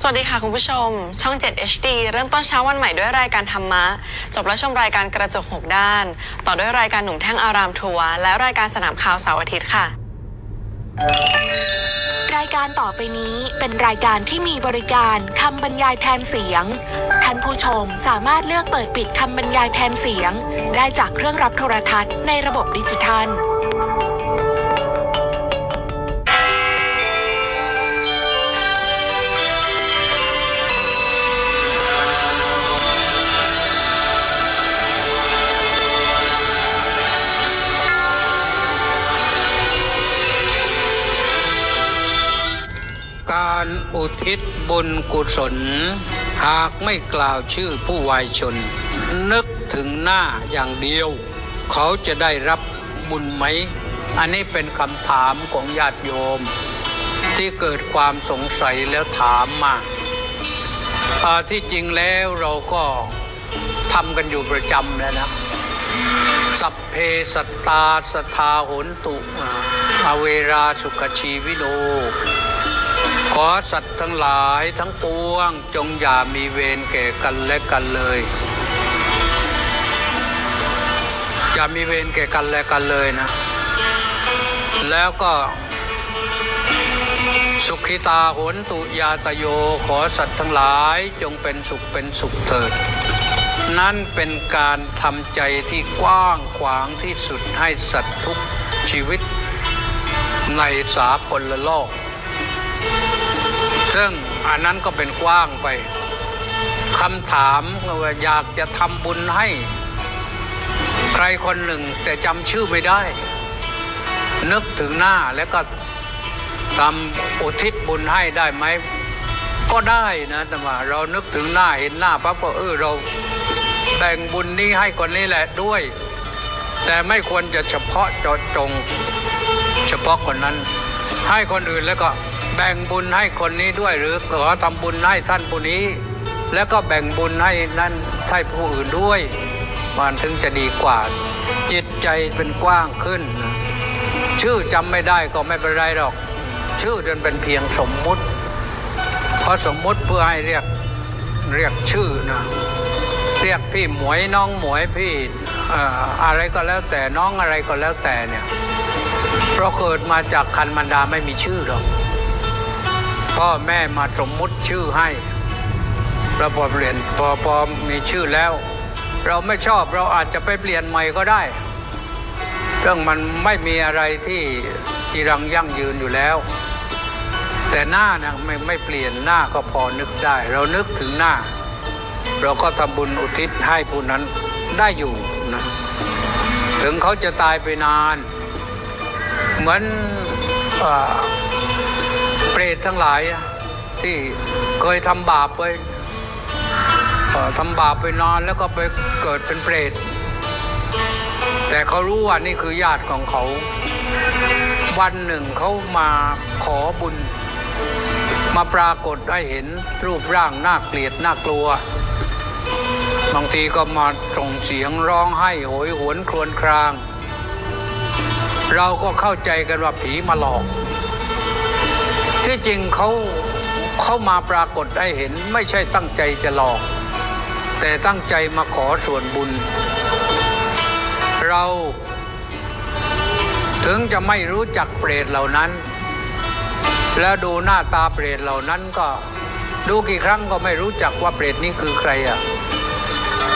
สวัสดีค่ะคุณผู้ชม ช่อง 7 HD เริ่มต้นเช้าวันใหม่ด้วยรายการธรรมะ จบแล้วชมรายการกระจกหกด้าน ต่อด้วยรายการหนุ่มแท่งอารามทัวร์และรายการสนามข่าวเสาร์อาทิตย์ค่ะ รายการต่อไปนี้เป็นรายการที่มีบริการคำบรรยายแทนเสียง ท่านผู้ชมสามารถเลือกเปิดปิดคำบรรยายแทนเสียง ได้จากเครื่องรับโทรทัศน์ในระบบดิจิทัล ทิศบุญกุศล หากไม่กล่าวชื่อผู้วายชน นึกถึงหน้าอย่างเดียว เขาจะได้รับบุญไหม อันนี้เป็นคำถามของญาติโยม ที่เกิดความสงสัยแล้วถามมาที่จริงแล้วเราก็ทำกันอยู่ประจำแล้วนะสัพเพสัตตาสทาหนตุอ่าอเวราสุขชีวิโน ขอสัตว์ทั้งหลายทั้งปวง จงอย่ามีเวรแก่กันและกันเลย อย่ามีเวรแก่กันและกันเลยนะ แล้วก็ สุขิตาโหนตุยาตโยขอสัตว์ทั้งหลายจงเป็นสุขเป็นสุขเถิด นั่นเป็นการทำใจที่กว้างขวางที่สุดให้สัตว์ทุกชีวิตในสากลโลก ซึ่งอันนั้นก็เป็นกว้างไปคำถามว่าอยากจะทำบุญให้ ใครคนหนึ่งแต่จำชื่อไม่ได้ นึกถึงหน้าแล้วก็ทำอุทิศบุญให้ได้ไหม ก็ได้นะแต่ว่าเรานึกถึงหน้าเห็นหน้าปั๊บก็เออเราแบ่งบุญนี้ให้คนนี้แหละด้วย แต่ไม่ควรจะเฉพาะเจาะจง เฉพาะคนนั้น ให้คนอื่นแล้วก็ แบ่งบุญให้คนนี้ด้วย หรือขอทำบุญให้ท่านผู้นี้ แล้วก็แบ่งบุญให้นั่นให้ผู้อื่นด้วย มันถึงจะดีกว่า จิตใจเป็นกว้างขึ้น ชื่อจำไม่ได้ก็ไม่เป็นไรหรอก ชื่อมันเป็นเพียงสมมุติเพราะสมมุติเพื่อให้เรียกเรียกชื่อนะเรียกพี่หมวยน้องหมวยพี่เอ่ออะไรก็แล้วแต่น้องอะไรก็แล้วแต่เนี่ยเพราะเกิดมาจากคันมันดาไม่มีชื่อหรอก พ่อแม่มาสมมุติชื่อให้เราพอเปลี่ยนพอพอมีชื่อแล้ว เราไม่ชอบเราอาจจะไปเปลี่ยนใหม่ก็ได้ เรื่องมันไม่มีอะไรที่จีรังยั่งยืนอยู่แล้ว แต่หน้านะไม่ไม่เปลี่ยนหน้าก็พอนึกได้ เรานึกถึงหน้า เราก็ทำบุญอุทิศให้ผู้นั้นได้อยู่นะถึงเขาจะตายไปนาน เหมือนอ่อ เปรตทั้งหลายที่เคยทำบาปไปเอ่อทำบาปไปนานแล้วก็ไปเกิดเป็นเปรต แต่เขารู้ว่านี่คือญาติของเขา วันหนึ่งเขามาขอบุญ มาปรากฏให้เห็นรูปร่างน่าเกลียดน่ากลัว บางทีก็มาส่งเสียงร้องไห้โหยหวนครวญคราง เราก็เข้าใจกันว่าผีมาหลอก ที่จริงเขาเขามาปรากฏให้เห็นไม่ใช่ตั้งใจจะหลอก แต่ตั้งใจมาขอส่วนบุญ เราถึงจะไม่รู้จักเปรตเหล่านั้น แล้วดูหน้าตาเปรตเหล่านั้นก็ดูกี่ครั้งก็ไม่รู้จักว่าเปรตนี้คือใครอะ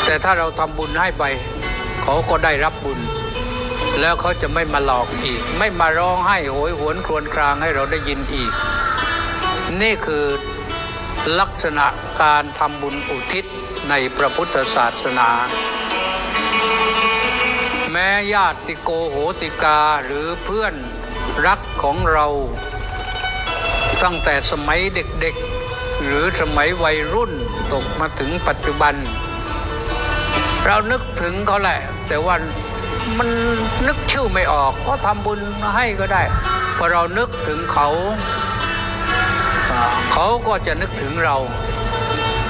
แต่ถ้าเราทำบุญให้ไป เขาก็ได้รับบุญ แล้วเขาจะไม่มาหลอกอีก ไม่มาร้องไห้โหยหวนครวญครางให้เราได้ยินอีก นี่คือลักษณะการทำบุญอุทิศในพระพุทธศาสนา แม้ญาติโกโหติกาหรือเพื่อนรักของเรา ตั้งแต่สมัยเด็กๆ หรือสมัยวัยรุ่นตกมาถึงปัจจุบัน เรานึกถึงเขาแหละ แต่ว่า มันนึกชื่อไม่ออก ก็ทำบุญให้ก็ได้พอเรานึกถึงเขา เขาก็จะนึกถึงเรา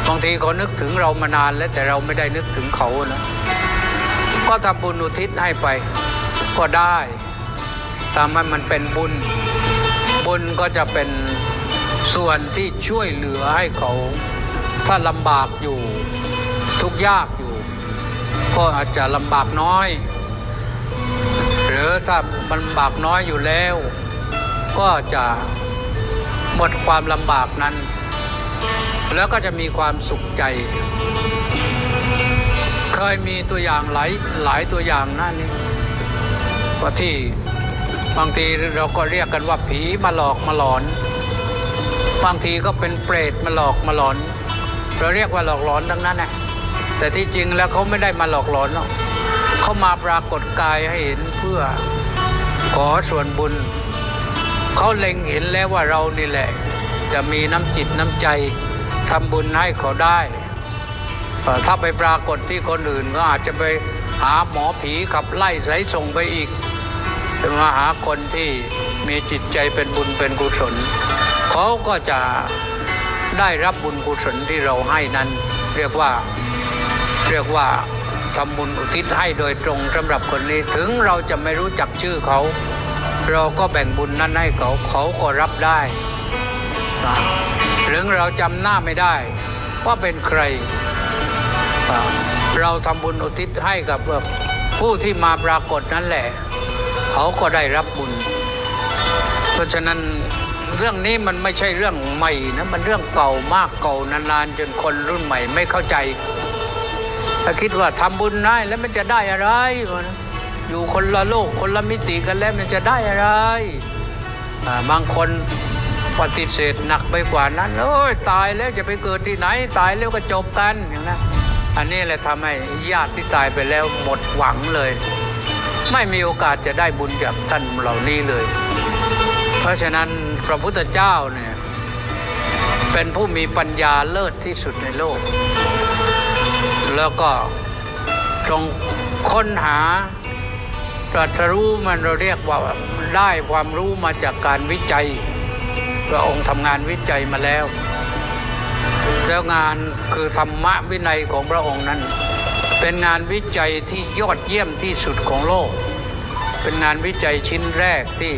บางทีเขานึกถึงเรามานานแล้วแต่เราไม่ได้นึกถึงเขานะก็ทำบุญอุทิศให้ไป ก็ได้ทำให้มันเป็นบุญ บุญก็จะเป็นส่วนที่ช่วยเหลือให้เขา ถ้าลำบากอยู่ทุกยากอยู่ ก็อาจจะลำบากน้อย รือถ้ามันบากน้อยอยู่แล้ว ก็จะหมดความลำบากนั้น แล้วก็จะมีความสุขใจ เคยมีตัวอย่างหลายหลายตัวอย่างนั่นนี่ว่าที่บางทีเราก็เรียกกันว่าผีมาหลอกมาหลอน บางทีก็เป็นเปรตมาหลอกมาหลอน เราเรียกว่าหลอกหลอนทั้งนั้นนะแต่ที่จริงแล้วเขาไม่ได้มาหลอกหลอนหรอก เขามาปรากฏกายให้เห็นเพื่อขอส่วนบุญ เขาเล็งเห็นแล้วว่าเรานี่แหละ จะมีน้ำจิตน้ำใจทำบุญให้เขาได้ ถ้าไปปรากฏที่คนอื่นก็อาจจะไปหาหมอผีขับไล่สายส่งไปอีกจะมาหาคนที่มีจิตใจเป็นบุญเป็นกุศล เขาก็จะได้รับบุญกุศลที่เราให้นั้น เรียกว่าเรียกว่า ทำบุญอุทิศให้โดยตรงสำหรับคนนี้ถึงเราจะไม่รู้จักชื่อเขา เราก็แบ่งบุญนั้นให้เขาเขาก็รับได้หรือเราจำหน้าไม่ได้ว่าเป็นใคร เราทำบุญอุทิศให้กับผู้ที่มาปรากฏนั่นแหละ เขาก็ได้รับบุญ เพราะฉะนั้นเรื่องนี้มันไม่ใช่เรื่องใหม่นะ มันเรื่องเก่ามากเก่านานๆจนคนรุ่นใหม่ไม่เข้าใจ ถ้าคิดว่าทำบุญได้แล้วมันจะได้อะไร อยู่คนละโลกคนละมิติกันแล้วมันจะได้อะไร บางคนปฏิเสธหนักไปกว่านั้นโอ้ยตายแล้วจะไปเกิดที่ไหน ตายแล้วก็จบกันอย่างนั้นอันนี้แหละทำให้ญาติที่ตายไปแล้วหมดหวังเลย ไม่มีโอกาสจะได้บุญจากท่านเหล่านี้เลย เพราะฉะนั้นพระพุทธเจ้าเนี่ยเป็นผู้มีปัญญาเลิศที่สุดในโลก แล้วก็ทรงค้นหาตรัสรู้มันเราเรียกว่าได้ความรู้มาจากการวิจัยพระองค์ทำงานวิจัยมาแล้ว แล้วงานคือธรรมะวินัยของพระองค์นั้น เป็นงานวิจัยที่ยอดเยี่ยมที่สุดของโลก เป็นงานวิจัยชิ้นแรกที่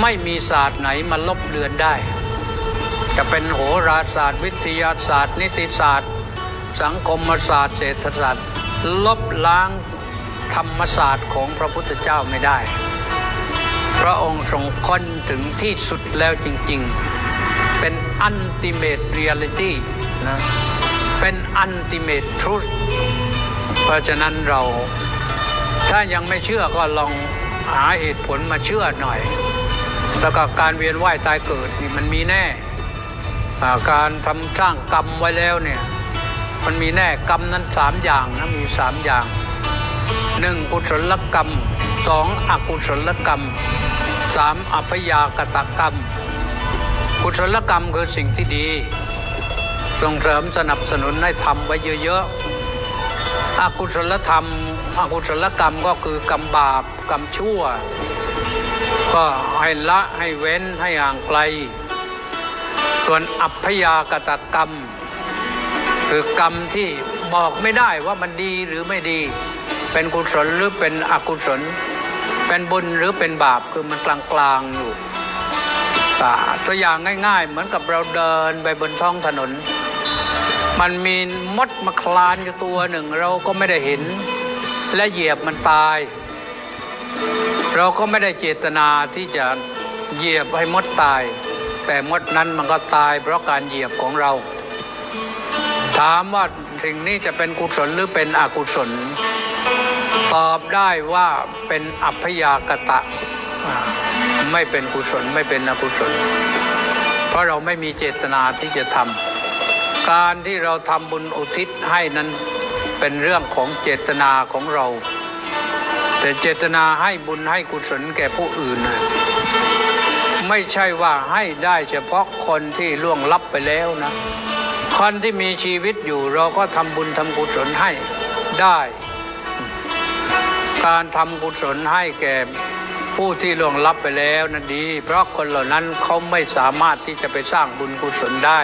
ไม่มีศาสตร์ไหนมาลบเลือนได้ จะเป็นโหราศาสตร์ วิทยาศาสตร์ นิติศาสตร์ สังคมศาสตร์เศรษฐศาสตร์ ลบล้างธรรมศาสตร์ของพระพุทธเจ้าไม่ได้ พระองค์ทรงค้นถึงที่สุดแล้วจริงๆ เป็น ultimate reality นะเป็น ultimate truth เพราะฉะนั้นเราถ้ายังไม่เชื่อก็ลองหาเหตุผลมาเชื่อหน่อย แล้วก็การเวียนว่ายตายเกิดนี่มันมีแน่อ่าการทำสร้างกรรมไว้แล้วเนี่ย มันมีแน่กรรมนั้นสามอย่างนะมีสามอย่างหนึ่งกุศลกรรมสองอกุศลกรรมสามอัพยากตกรรม กุศลกรรมคือสิ่งที่ดี ส่งเสริมสนับสนุนให้ทำไว้เยอะๆอกุศลธรรมอกุศลกรรมก็คือกรรมบาปกรรมชั่ว ก็ให้ละให้เว้นให้ห่างไกล ส่วนอัพยากตกรรม คือกรรมที่บอกไม่ได้ว่ามันดีหรือไม่ดี เป็นกุศลหรือเป็นอกุศล เป็นบุญหรือเป็นบาปคือมันกลางๆอยู่ตัวอย่างง่ายๆ เหมือนกับเราเดินไปบนท้องถนน มันมีมดมาคลานอยู่ตัวหนึ่งเราก็ไม่ได้เห็น และเหยียบมันตาย เราก็ไม่ได้เจตนาที่จะเหยียบให้มดตาย แต่มดนั้นมันก็ตายเพราะการเหยียบของเรา ถามว่าสิ่งนี้จะเป็นกุศลหรือเป็นอกุศล ตอบได้ว่าเป็นอัพยากตะ ไม่เป็นกุศลไม่เป็นอกุศล เพราะเราไม่มีเจตนาที่จะทำการที่เราทำบุญอุทิศให้นั้นเป็นเรื่องของเจตนาของเรา แต่เจตนาให้บุญให้กุศลแก่ผู้อื่น ไม่ใช่ว่าให้ได้เฉพาะคนที่ล่วงลับไปแล้วนะ คนที่มีชีวิตอยู่เราก็ทำบุญทำกุศลให้ได้ การทำกุศลให้แก่ผู้ที่ล่วงลับไปแล้วนั้นดี เพราะคนเหล่านั้นเขาไม่สามารถที่จะไปสร้างบุญกุศลได้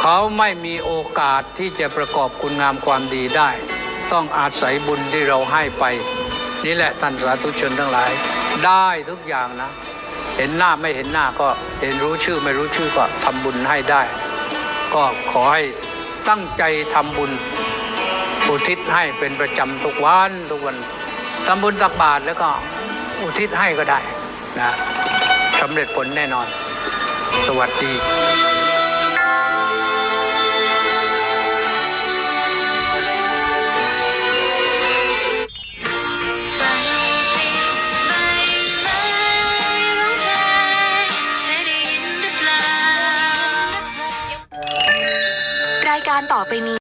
เขาไม่มีโอกาสที่จะประกอบคุณงามความดีได้ ต้องอาศัยบุญที่เราให้ไป นี่แหละท่านสาธุชนทั้งหลาย ได้ทุกอย่างนะ เห็นหน้าไม่เห็นหน้าก็เห็นรู้ชื่อไม่รู้ชื่อก็ทำบุญให้ได้ ก็ขอให้ตั้งใจทำบุญอุทิศให้เป็นประจำทุกวันทุกวันทำบุญตักบาตรแล้วก็อุทิศให้ก็ได้นะสำเร็จผลแน่นอน สวัสดี ต่อไปนี้